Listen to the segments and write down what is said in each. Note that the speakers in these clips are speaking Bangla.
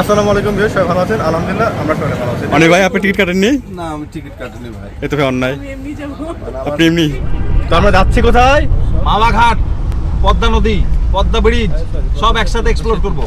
আসসালামু আলাইকুম ভাই সবাই ভালো আছেন? আলহামদুলিল্লাহ আমরা সবাই ভালো আছি। অনেক ভাই আপনি টিকিট কাটেননি? না আমি টিকিট কাটিনি ভাই। এত ভাই অন্যায়। আমি এমনি যাব। আপনি এমনি? তো আমরা যাচ্ছি কোথায়? মামাঘাট পদ্মা নদী পদ্মা ব্রিজ সব একসাথে এক্সপ্লোর করব।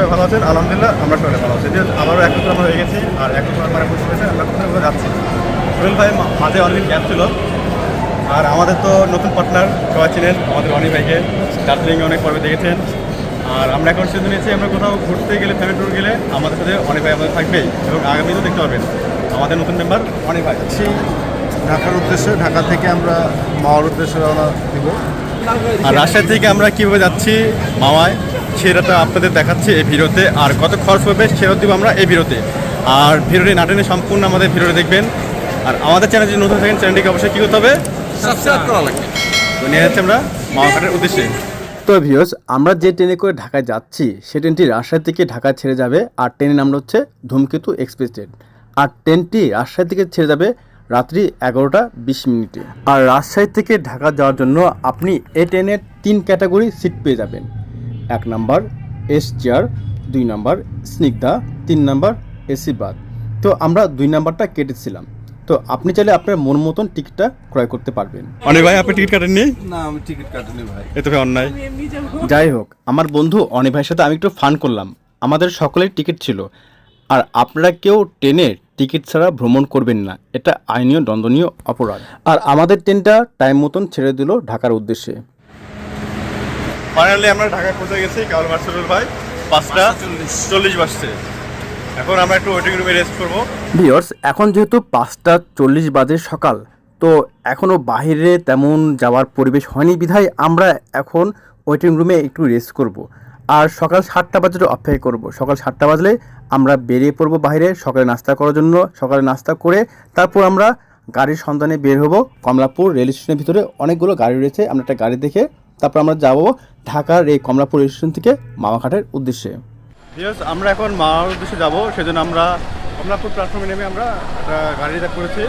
সবাই ভালো আছেন? আলহামদুলিল্লাহ আমরা সবাই ভালো আছি। যে আমারও এক আমরা হয়ে গেছি আর এক বছর মানে বসে গেছে আমরা কোথায় কোথায় যাচ্ছি। সোহেল ভাই মা- মাঝে অনেকদিন গ্যাপ ছিল। আর আমাদের তো নতুন পার্টনার সবাই চিনেন আমাদের অনেক ভাইকে। দার্জিলিংয়ে অনেক পর্বে দেখেছেন। আর আমরা এখন সিদ্ধান্ত নিয়েছি আমরা কোথাও ঘুরতে গেলে ফ্যামিলি ট্যুর গেলে আমাদের সাথে অনেক ভাই আমাদের থাকবেই এবং আগামীতেও দেখতে পাবেন আমাদের নতুন মেম্বার অনেক ভাই। যাচ্ছি ঢাকার উদ্দেশ্যে ঢাকা থেকে আমরা মাওয়ার উদ্দেশ্যে রওনা দিব। আর রাজশাহী থেকে আমরা কীভাবে যাচ্ছি মামায় সেটা আপনাদের দেখাচ্ছি এই ভিডিওতে। আর কত খরচ হবে সেটা দিব আমরা এই ভিডিওতে। আর ভিডিওটি নাটেনে সম্পূর্ণ আমাদের ভিডিওটি দেখবেন। আর আমাদের চ্যানেল যদি নতুন থাকেন চ্যানেলটিকে অবশ্যই কী করতে হবে? সাবস্ক্রাইব করা লাগবে। তো নিয়ে যাচ্ছি আমরা মামাঘাটের উদ্দেশ্যে। তো ভিউস আমরা যে ট্রেনে করে ঢাকায় যাচ্ছি সে ট্রেনটি রাজশাহী থেকে ঢাকা ছেড়ে যাবে। আর ট্রেনের নাম হচ্ছে ধূমকেতু এক্সপ্রেস ট্রেন। আর ট্রেনটি রাজশাহী থেকে ছেড়ে যাবে রাত্রি এগারোটা বিশ মিনিটে। আর রাজশাহী থেকে ঢাকা যাওয়ার জন্য আপনি এই ট্রেনের তিন ক্যাটাগরি সিট পেয়ে যাবেন। এক নাম্বার এস চেয়ার দুই নাম্বার স্নিগ্ধা তিন নাম্বার এসি বাদ তো আমরা দুই নাম্বারটা কেটেছিলাম। তো আপনি চাইলে আপনার মন মতন টিকিটটা ক্রয় করতে পারবেন। অনেক ভাই আপনি টিকিট কাটেননি? না আমি টিকিট কাটিনি ভাই। এ ভাই অন্যায়। যাই হোক আমার বন্ধু অনি ভাইয়ের সাথে আমি একটু ফান করলাম। আমাদের সকলের টিকিট ছিল। আর আপনারা কেউ ট্রেনে টিকিট ছাড়া ভ্রমণ করবেন না। এটা আইনীয় দণ্ডনীয় অপরাধ। আর আমাদের ট্রেনটা টাইম মতন ছেড়ে দিল ঢাকার উদ্দেশ্যে। ফাইনালি আমরা ঢাকা পৌঁছে গেছি কাউল মার্সেল ভাই পাঁচটা চল্লিশ বাজছে। এখন আমরা একটু ওয়েটিং রুমে রেস্ট করব। ভিওর্স এখন যেহেতু পাঁচটা চল্লিশ বাজে সকাল তো এখনও বাইরে তেমন যাওয়ার পরিবেশ হয়নি বিধায় আমরা এখন ওয়েটিং রুমে একটু রেস্ট করব। আর সকাল সাতটা বাজে অপেক্ষা করব। সকাল সাতটা বাজলে আমরা বেরিয়ে পড়ব বাইরে সকালে নাস্তা করার জন্য। সকালে নাস্তা করে তারপর আমরা গাড়ির সন্ধানে বের হব কমলাপুর রেল স্টেশনের ভিতরে। অনেকগুলো গাড়ি রয়েছে আমরা একটা গাড়ি দেখে তারপর আমরা যাব ঢাকার এই কমলাপুর স্টেশন থেকে মামাঘাটের উদ্দেশ্যে। আমরা এখন মার উদ্দেশ্যে যাব, সেজন্য আমরা কমলাপুর প্ল্যাটফর্মে নেমে আমরা একটা গাড়ি রিজার্ভ করেছি।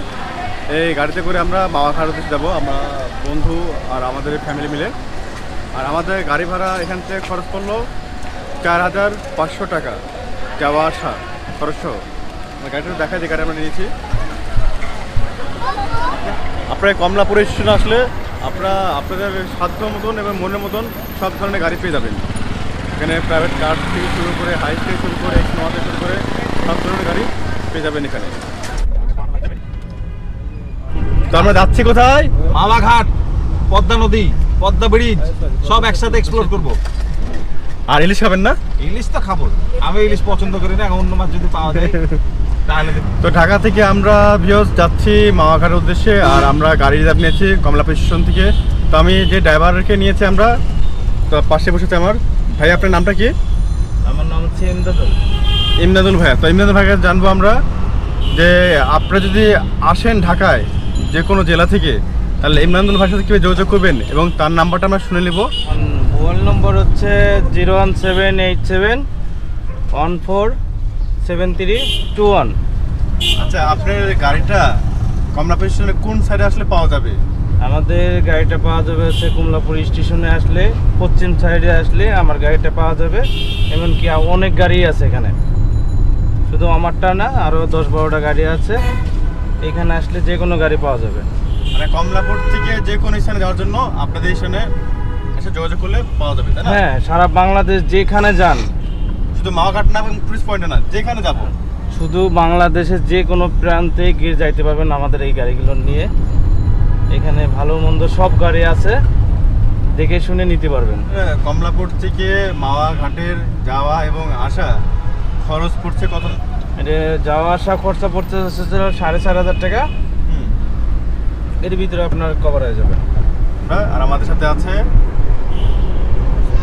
এই গাড়িতে করে আমরা মামাঘাট উদ্দেশ্যে যাব, আমরা বন্ধু আর আমাদের ফ্যামিলি মিলে। আর আমাদের গাড়ি ভাড়া এখান থেকে খরচ পড়ল চার হাজার পাঁচশো টাকা। যাওয়া, আসা, খরচ গাড়িটা দেখা যে গাড়ি আমরা নিয়েছি। আপনার কমলাপুর স্টেশন আসলে আপনারা আপনাদের সাধ্য মতন এবং মনের মতন সব ধরনের গাড়ি পেয়ে যাবেন। এখানে প্রাইভেট কার থেকে শুরু করে হাই থেকে শুরু করে এক্সনোয়া থেকে শুরু করে সব ধরনের গাড়ি পেয়ে যাবেন এখানে। তো আমরা যাচ্ছি কোথায়? মামাঘাট পদ্মা নদী পদ্মা ব্রিজ সব একসাথে এক্সপ্লোর করব। আর ইলিশ খাবেন না? ইলিশ তো খাব। আমি ইলিশ পছন্দ করি না অন্য মাছ যদি পাওয়া যায়। তো ঢাকা থেকে আমরা ভিওস যাচ্ছি মামাঘাটের উদ্দেশ্যে আর আমরা গাড়ি রিজার্ভ নিয়েছি কমলাপুর স্টেশন থেকে। তো আমি যে ড্রাইভারকে নিয়েছি আমরা তো পাশে বসেছে আমার। ভাই আপনার নামটা কি? আমার নাম হচ্ছে ইমদাদুল। ইমদাদুল ভাইয়া। তো ইমদাদুল ভাইকে জানব আমরা যে আপনারা যদি আসেন ঢাকায় যে কোনো জেলা থেকে তাহলে ইমদাদুল ভাইয়ের সাথে কীভাবে যোগাযোগ করবেন? এবং তার নাম্বারটা আমরা শুনে নেব। মোবাইল নম্বর হচ্ছে zero one seven eight seven one four seven three two one আচ্ছা আপনার গাড়িটা কমলাপুর স্টেশনে কোন সাইডে আসলে পাওয়া যাবে? আমাদের গাড়িটা পাওয়া যাবে হচ্ছে কমলাপুর স্টেশনে আসলে পশ্চিম সাইডে আসলে আমার গাড়িটা পাওয়া যাবে এমনকি অনেক গাড়ি আছে এখানে। শুধু আমারটা না আরও দশ বারোটা গাড়ি আছে এখানে আসলে যে কোনো গাড়ি পাওয়া যাবে। মানে কমলাপুর থেকে যে কোনো স্থানে যাওয়ার জন্য আপনাদের স্টেশনে এসে যোগাযোগ করলে পাওয়া যাবে হ্যাঁ সারা বাংলাদেশ যেখানে যান শুধু মাওয়াঘাট না এবং টুরিস্ট পয়েন্টে না যেখানে যাব। শুধু বাংলাদেশের যে কোনো প্রান্তে গিয়ে যাইতে পারবেন আমাদের এই গাড়িগুলো নিয়ে। এখানে ভালো মন্দ সব গাড়ি আছে দেখে শুনে নিতে পারবেন। হ্যাঁ, কমলাপুর থেকে মাওয়া ঘাটের যাওয়া এবং আসা খরচ পড়ছে কত? এটা যাওয়া আসা খরচা পড়তে যে সাড়ে চার হাজার টাকা। এর ভিতরে আপনার কভার হয়ে যাবে। হ্যাঁ, আর আমাদের সাথে আছে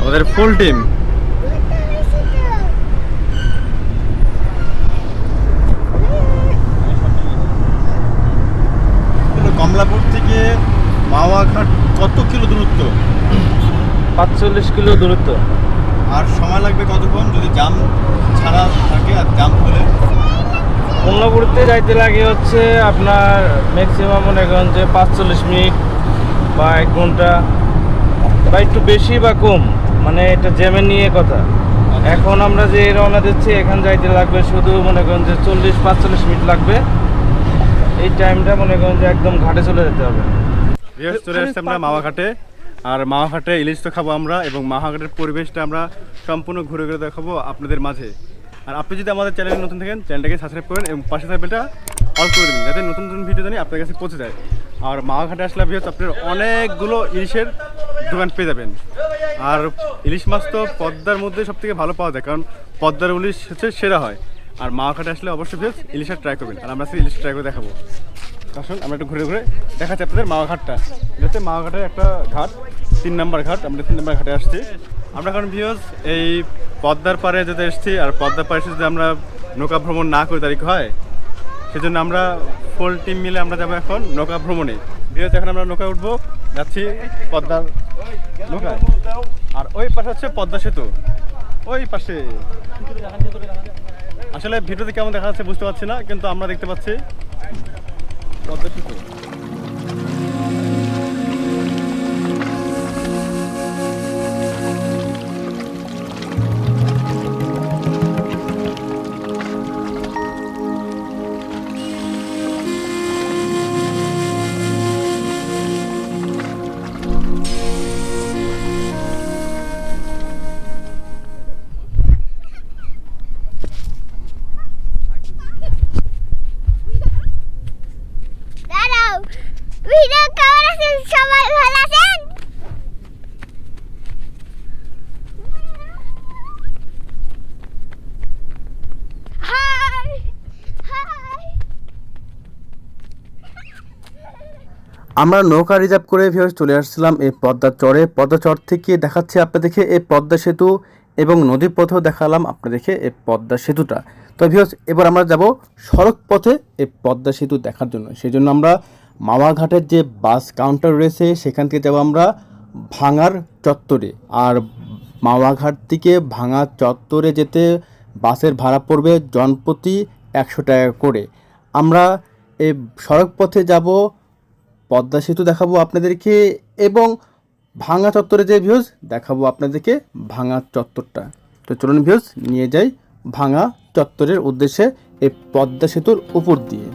আমাদের ফুল টিম পাঁচচল্লিশ কিলো দূরত্ব। আর সময় লাগবে কতক্ষণ? যদি জাম ছাড়া থাকে আর জাম হলে? কমলাপুরতে যাইতে লাগে হচ্ছে আপনার ম্যাক্সিমাম মনে করেন যে পাঁচচল্লিশ মিনিট বা এক ঘণ্টা বা একটু বেশি বা কম। মানে এটা জ্যামের নিয়ে কথা। এখন আমরা যে রওনা দিচ্ছি এখান যাইতে লাগবে শুধু মনে করেন যে চল্লিশ পাঁচচল্লিশ মিনিট লাগবে। এই টাইমটা মনে করেন যে একদম ঘাটে চলে যেতে হবে। চলে আসছে আমরা মাওয়াঘাটে আর মাওয়াঘাটে ইলিশ তো খাব আমরা এবং মাওয়াঘাটের পরিবেশটা আমরা সম্পূর্ণ ঘুরে ঘুরে দেখাবো আপনাদের মাঝে। আর আপনি যদি আমাদের চ্যানেলে নতুন থাকেন চ্যানেলটাকে সাবস্ক্রাইব করেন এবং পাশে থাকবেলটা অল করে দেবেন যাতে নতুন নতুন ভিডিও জানি আপনার কাছে পৌঁছে যায়। আর মাওয়াঘাটে আসলে ভিউয়ার্স আপনার অনেকগুলো ইলিশের দোকান পেয়ে যাবেন। আর ইলিশ মাছ তো পদ্মার মধ্যে সব থেকে ভালো পাওয়া যায় কারণ পদ্মার ইলিশ হচ্ছে সেরা হয়। আর মাওয়াঘাটে আসলে অবশ্যই ভিউয়ার্স ইলিশের ট্রাই করবেন। আর আমরা সেই ইলিশ ট্রাই করে দেখাবো। আসুন, আমরা একটু ঘুরে ঘুরে দেখাচ্ছি আপনাদের মাওয়া ঘাটটা হচ্ছে মাওয়া ঘাটের একটা ঘাট, তিন নম্বর ঘাট, আমরা তিন নম্বর ঘাটে আসছি। আমরা এখন ভিউজ এই পদ্মার পাড়ে যেতে এসেছি, আর পদ্মার পাড়ে যদি আমরা নৌকা ভ্রমণ না করি তারিখ হয়? সেজন্য আমরা ফুল টিম মিলে আমরা যাব এখন নৌকা ভ্রমণে। ভিউজ এখন আমরা নৌকা উঠবো, যাচ্ছি পদ্মার নৌকায়। আর ওই পাশে হচ্ছে পদ্মা সেতু। ওই পাশে। আসলে ভিডিওতে কেমন দেখা যাচ্ছে বুঝতে পারছি না, কিন্তু আমরা দেখতে পাচ্ছি পদ্মা সেতু দাঁড়াও আমরা নৌকা রিজার্ভ করে ভিউয়ার্স চলে আসছিলাম এই পদ্মার চরে। পদ্মা চর থেকে দেখাচ্ছি আপনাদেরকে এই পদ্মা সেতু এবং নদীর পথেও দেখালাম আপনাদেরকে এই পদ্মা সেতুটা। তো ভিউয়ার্স, এবার আমরা যাব সড়ক পথে এই পদ্মা সেতু দেখার জন্য। সেই জন্য আমরা মামাঘাটের যে বাস কাউন্টার রয়েছে, সেখান থেকে যাব আমরা ভাঙার চত্বরে। আর মাওয়াঘাট থেকে ভাঙা চত্বরে যেতে বাসের ভাড়া পড়বে জনপ্রতি একশো টাকা করে। আমরা এই সড়ক পথে যাব পদ্মা সেতু দেখাবো আপনাদেরকে এবং ভাঙা চত্বরে যে ভিউজ দেখাবো আপনাদেরকে ভাঙা চত্বরটা। তো চলুন ভিউজ নিয়ে যাই ভাঙা চত্বরের উদ্দেশ্যে এই পদ্মা সেতুর উপর দিয়ে।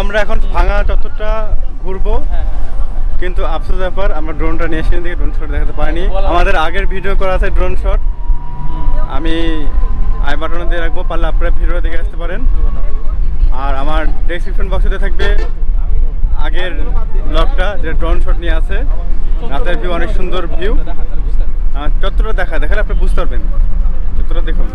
আমরা এখন ভাঙা চত্বরটা ঘুরবো। কিন্তু আফসোস ব্যাপার আমরা ড্রোনটা নিয়ে এসে দিকে ড্রোন শট দেখাতে পারিনি। আমাদের আগের ভিডিও করা আছে ড্রোন শট আমি আই বাটনে দিয়ে রাখব পারলে আপনারা ভিডিও দেখে আসতে পারেন। আর আমার ডেসক্রিপশন বক্সে থাকবে আগের ব্লগটা যে ড্রোন শট নিয়ে আছে। রাতের ভিউ অনেক সুন্দর ভিউ চত্বরটা দেখা দেখালে আপনি বুঝতে পারবেন। চত্বরটা দেখুন।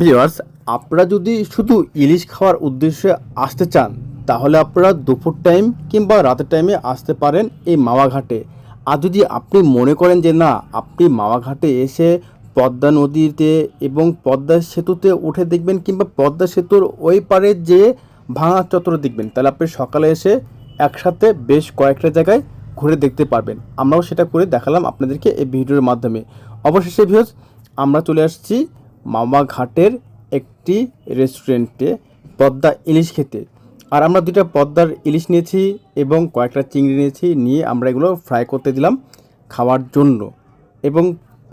ভিউয়ার্স আপনারা যদি শুধু ইলিশ খাওয়ার উদ্দেশ্যে আসতে চান, তাহলে আপনারা দুপুর টাইম কিংবা রাতের টাইমে আসতে পারেন এই মাওয়াঘাটে আর যদি আপনি মনে করেন যে না, আপনি মাওয়াঘাটে এসে পদ্মা নদীতে এবং পদ্মা সেতুতে উঠে দেখবেন কিংবা পদ্মা সেতুর ওই পারে যে ভাঙা চত্বর দেখবেন, তাহলে আপনি সকালে এসে একসাথে বেশ কয়েকটা জায়গায় ঘুরে দেখতে পারবেন। আমরাও সেটা করে দেখালাম আপনাদেরকে এই ভিডিওর মাধ্যমে। অবশেষে ভিউজ আমরা চলে আসছি মামা ঘাটের একটি রেস্টুরেন্টে পদ্মা ইলিশ খেতে। আর আমরা দুইটা পদ্মার ইলিশ নিয়েছি এবং কয়েকটা চিংড়ি নিয়েছি, নিয়ে আমরা এগুলো ফ্রাই করতে দিলাম খাওয়ার জন্য। এবং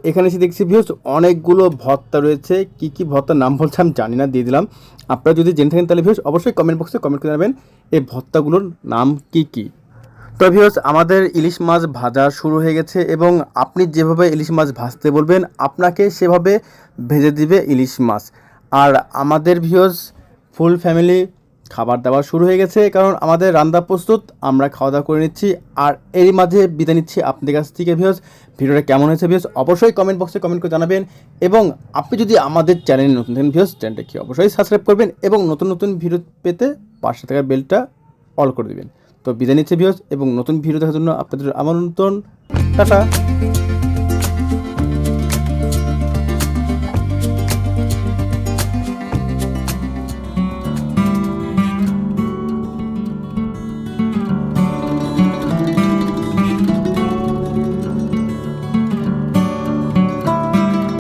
এখানে এসে দেখছি ভিউজ অনেকগুলো ভত্তা রয়েছে। কি কি ভত্তার নাম বলছে আমি জানি না, দিয়ে দিলাম। আপনারা যদি জেনে থাকেন তাহলে ভিউজ অবশ্যই কমেন্ট বক্সে কমেন্ট করে জানাবেন এই ভত্তাগুলোর নাম কি কি? তো ভিউজ আমাদের ইলিশ মাছ ভাজা শুরু হয়ে গেছে এবং আপনি যেভাবে ইলিশ মাছ ভাজতে বলবেন, আপনাকে সেভাবে ভেজে দিবে ইলিশ মাছ। আর আমাদের ভিউজ ফুল ফ্যামিলি খাবার দাবার শুরু হয়ে গেছে, কারণ আমাদের রান্না প্রস্তুত, আমরা খাওয়া দাওয়া করে নিচ্ছি। আর এর মাঝে বিদায় নিচ্ছি আপনাদের কাছ থেকে ভিউজ ভিডিওটা কেমন হয়েছে ভিউজ অবশ্যই কমেন্ট বক্সে কমেন্ট করে জানাবেন। এবং আপনি যদি আমাদের চ্যানেলে নতুন থাকেন ভিউজ চ্যানেলটা কি অবশ্যই সাবস্ক্রাইব করবেন এবং নতুন নতুন ভিডিও পেতে পাশে থাকা বেলটা অল করে দেবেন। তো বিদায় নিচ্ছে ভিউজ এবং নতুন ভিডিও দেখার জন্য আপনাদের আমন্ত্রণ। টাটা!